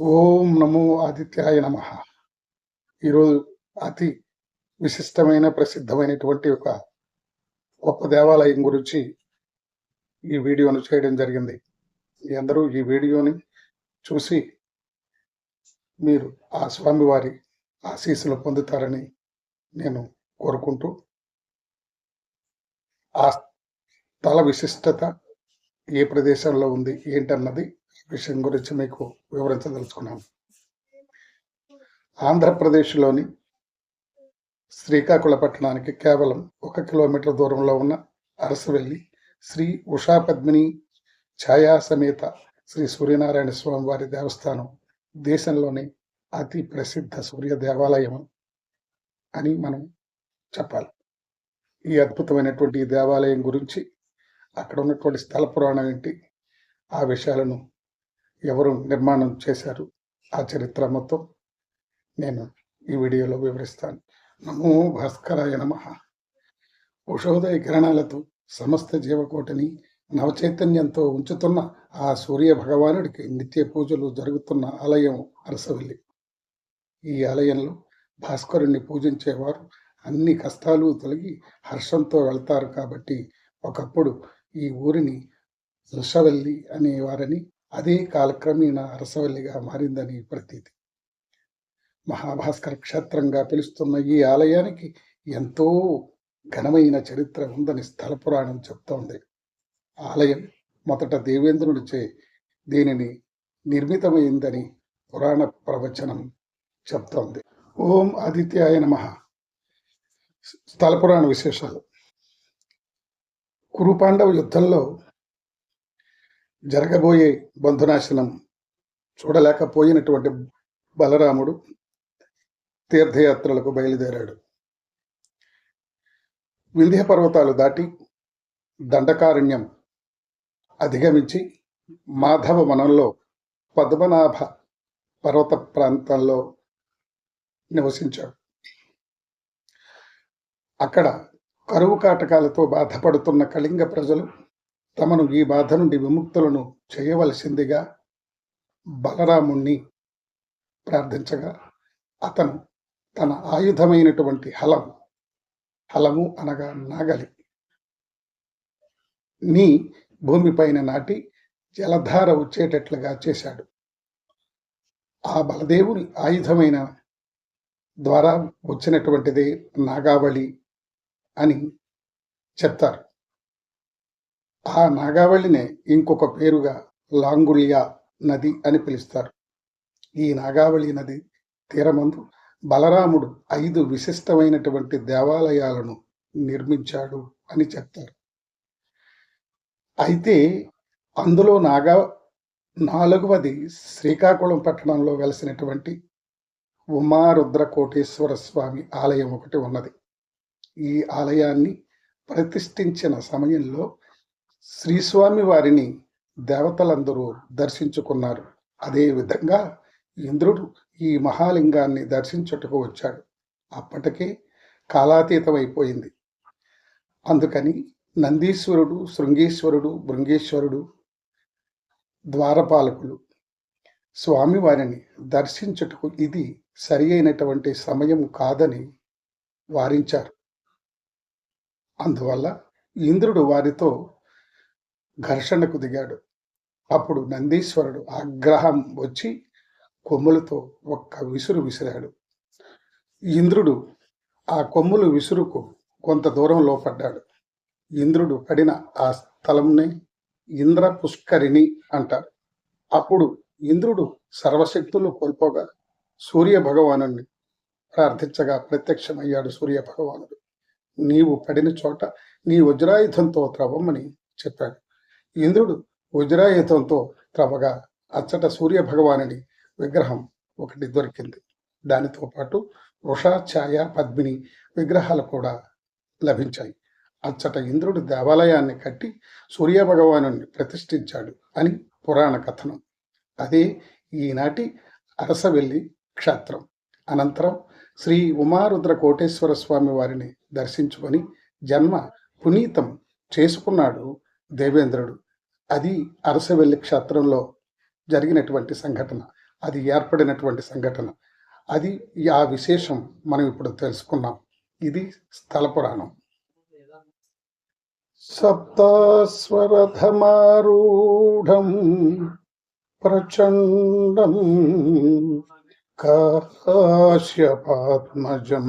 ఓం నమో ఆదిత్యాయ నమ. ఈరోజు అతి విశిష్టమైన ప్రసిద్ధమైనటువంటి ఒక గొప్ప దేవాలయం గురించి ఈ వీడియోను చేయడం జరిగింది. మీ అందరూ ఈ వీడియోని చూసి మీరు ఆ స్వామివారి ఆశీస్సులు పొందుతారని నేను కోరుకుంటూ ఆ స్థల విశిష్టత ఏ ప్రదేశంలో ఉంది ఏంటన్నది విషయం గురించి మీకు వివరించదలుచుకున్నాను ఆంధ్రప్రదేశ్లోని శ్రీకాకుళ పట్టణానికి కేవలం ఒక కిలోమీటర్ దూరంలో ఉన్న అరసవెల్లి శ్రీ ఉషా పద్మిని ఛాయా సమేత శ్రీ సూర్యనారాయణ స్వామి వారి దేవస్థానం దేశంలోని అతి ప్రసిద్ధ సూర్య దేవాలయం అని మనం చెప్పాలి. ఈ అద్భుతమైనటువంటి దేవాలయం గురించి అక్కడ ఉన్నటువంటి స్థల పురాణం ఏంటి? ఆ విషయాలను ఎవరు నిర్మాణం చేశారు ఆ చరిత్ర మొత్తం నేను ఈ వీడియోలో వివరిస్తాను. నమో భాస్కరాయ నమ. ఉషోదయ కిరణాలతో సమస్త జీవకోటిని నవచైతన్యంతో ఉంచుతున్న ఆ సూర్య భగవానుడికి నిత్య పూజలు జరుగుతున్న ఆలయం అరసవల్లి. ఈ ఆలయంలో భాస్కరుణ్ణి పూజించేవారు అన్ని కష్టాలు తొలగి హర్షంతో వెళ్తారు కాబట్టి ఒకప్పుడు ఈ ఊరిని ఋషవల్లి అనేవారని అదే కాలక్రమేణ అరసవల్లిగా మారిందని ప్రతీతి. మహాభాస్కర క్షేత్రంగా పిలుస్తున్న ఈ ఆలయానికి ఎంతో ఘనమైన చరిత్ర ఉందని స్థల పురాణం చెప్తోంది. ఆలయం మొదట దేవేంద్రుడిచే దీనిని నిర్మితమైందని పురాణ ప్రవచనం చెప్తోంది. ఓం ఆదిత్యాయ నమ. స్థల పురాణ విశేషాలు. కురుపాండవ యుద్ధంలో జరగబోయే బంధునాశనం చూడలేకపోయినటువంటి బలరాముడు తీర్థయాత్రలకు బయలుదేరాడు. వింధ్య పర్వతాలు దాటి దండకారణ్యం అధిగమించి మాధవ వనంలో పద్మనాభ పర్వత ప్రాంతంలో నివసించాడు. అక్కడ కరువు కాటకాలతో బాధపడుతున్న కళింగ ప్రజలు తమను ఈ బాధ నుండి విముక్తులను చేయవలసిందిగా బలరాముణ్ణి ప్రార్థించగా అతను తన ఆయుధమైనటువంటి హలం హలము అనగా నాగలి నీ భూమిపైన నాటి జలధార వచ్చేటట్లుగా చేశాడు. ఆ బలదేవుని ఆయుధమైన ద్వారా వచ్చినటువంటిదే నాగావళి అని చెప్తారు. ఆ నాగావళినే ఇంకొక పేరుగా లాంగుళ్యా నది అని పిలుస్తారు. ఈ నాగావళి నది తీరమందు బలరాముడు ఐదు విశిష్టమైనటువంటి దేవాలయాలను నిర్మించాడు అని చెప్తారు. అయితే అందులో నాగా నాలుగవది శ్రీకాకుళం పట్టణంలో వెలసినటువంటి ఉమారుద్ర కోటేశ్వర స్వామి ఆలయం ఒకటి ఉన్నది. ఈ ఆలయాన్ని ప్రతిష్ఠించిన సమయంలో శ్రీస్వామి వారిని దేవతలందరూ దర్శించుకున్నారు. అదేవిధంగా ఇంద్రుడు ఈ మహాలింగాన్ని దర్శించుటకు వచ్చాడు. అప్పటికే కాలాతీతమైపోయింది. అందుకని నందీశ్వరుడు శృంగేశ్వరుడు భృంగేశ్వరుడు ద్వారపాలకులు స్వామివారిని దర్శించుటకు ఇది సరి అయినటువంటి సమయం కాదని వారించారు. అందువల్ల ఇంద్రుడు వారితో ఘర్షణకు దిగాడు అప్పుడు నందీశ్వరుడు ఆగ్రహం వచ్చి కొమ్ములతో ఒక్క విసురు విసిరాడు. ఇంద్రుడు ఆ కొమ్ములు విసురుకు కొంత దూరంలో పడ్డాడు ఇంద్రుడు పడిన ఆ స్థలంని ఇంద్ర పుష్కరిణి అంటారు. అప్పుడు ఇంద్రుడు సర్వశక్తులు కోల్పోగా సూర్య భగవానుణ్ణి ప్రార్థించగా ప్రత్యక్షమయ్యాడు సూర్య భగవానుడు. నీవు పడిన చోట నీ వజ్రాయుధంతో త్రవమ్మని చెప్పాడు. ఇంద్రుడు వజ్రాయుధంతో త్రవగా అచ్చట సూర్య భగవానుడి విగ్రహం ఒకటి దొరికింది. దానితో పాటు వృషా ఛాయ పద్మిని విగ్రహాలు కూడా లభించాయి. అచ్చట ఇంద్రుడు దేవాలయాన్ని కట్టి సూర్య భగవాను ప్రతిష్ఠించాడు అని పురాణ కథనం. అదే ఈనాటి అరసవెల్లి క్షేత్రం. అనంతరం శ్రీ ఉమారుద్ర కోటేశ్వర స్వామి వారిని దర్శించుకొని జన్మ పునీతం చేసుకున్నాడు దేవేంద్రుడు. అది అరసవెల్లి క్షేత్రంలో జరిగినటువంటి సంఘటన. అది ఏర్పడినటువంటి సంఘటన. అది ఆ విశేషం మనం ఇప్పుడు తెలుసుకున్నాం. ఇది స్థల పురాణం. సప్తాస్వరథమారూఢం ప్రచండం కాశ్యపాత్మజం